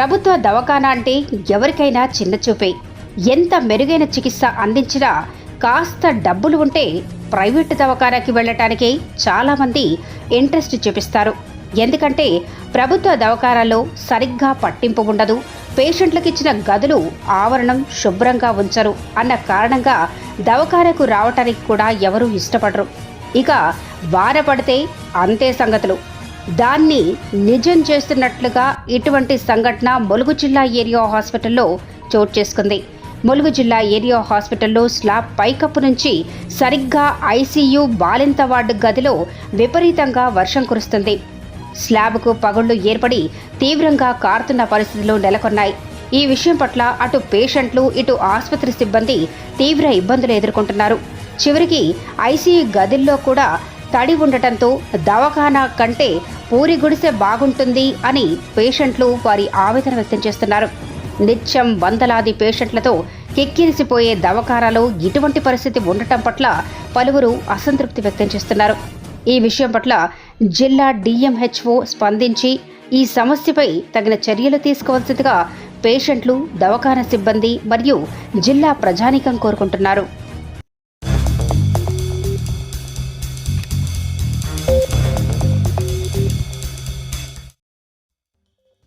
ప్రభుత్వ దవాఖానా అంటే ఎవరికైనా చిన్న చూపే. ఎంత మెరుగైన చికిత్స అందించినా కాస్త డబ్బులు ఉంటే ప్రైవేటు దవాఖానాకి వెళ్ళటానికి చాలామంది ఇంట్రెస్ట్ చూపిస్తారు. ఎందుకంటే ప్రభుత్వ దవాఖానాల్లో సరిగ్గా పట్టింపు ఉండదు. పేషెంట్లకు ఇచ్చిన గదులు ఆవరణం శుభ్రంగా ఉంచరు అన్న కారణంగా దవాఖానకు రావటానికి కూడా ఎవరూ ఇష్టపడరు. ఇక వాన పడితే అంతే సంగతులు. దాన్ని నిజం చేస్తున్నట్లుగా ఇటువంటి సంఘటన ములుగు జిల్లా ఏరియా హాస్పిటల్లో చోటు చేసుకుంది. ములుగు జిల్లా ఏరియా హాస్పిటల్లో స్లాబ్ పైకప్పు నుంచి సరిగ్గా ఐసీయూ బాలింత వార్డు గదిలో విపరీతంగా వర్షం కురుస్తుంది. స్లాబ్కు పగుళ్ళు ఏర్పడి తీవ్రంగా కారుతున్న పరిస్థితులు నెలకొన్నాయి. ఈ విషయం పట్ల అటు పేషెంట్లు ఇటు ఆసుపత్రి సిబ్బంది తీవ్ర ఇబ్బందులు ఎదుర్కొంటున్నారు. చివరికి ఐసీయూ గదిల్లో కూడా తడి ఉండటంతో దవాఖానా కంటే పూరి గుడిసె బాగుంటుంది అని పేషెంట్లు వారి ఆవేదన వ్యక్తం చేస్తున్నారు. నిత్యం వందలాది పేషెంట్లతో కెక్కిరిసిపోయే దవాఖానాలో ఇటువంటి పరిస్థితి ఉండటం పట్ల పలువురు అసంతృప్తి వ్యక్తం చేస్తున్నారు. ఈ విషయం పట్ల జిల్లా డిఎంహెచ్ఓ స్పందించి ఈ సమస్యపై తగిన చర్యలు తీసుకోవాల్సిందిగా పేషెంట్లు దవాఖానా సిబ్బంది మరియు జిల్లా ప్రజానీకం కోరుకుంటున్నారు.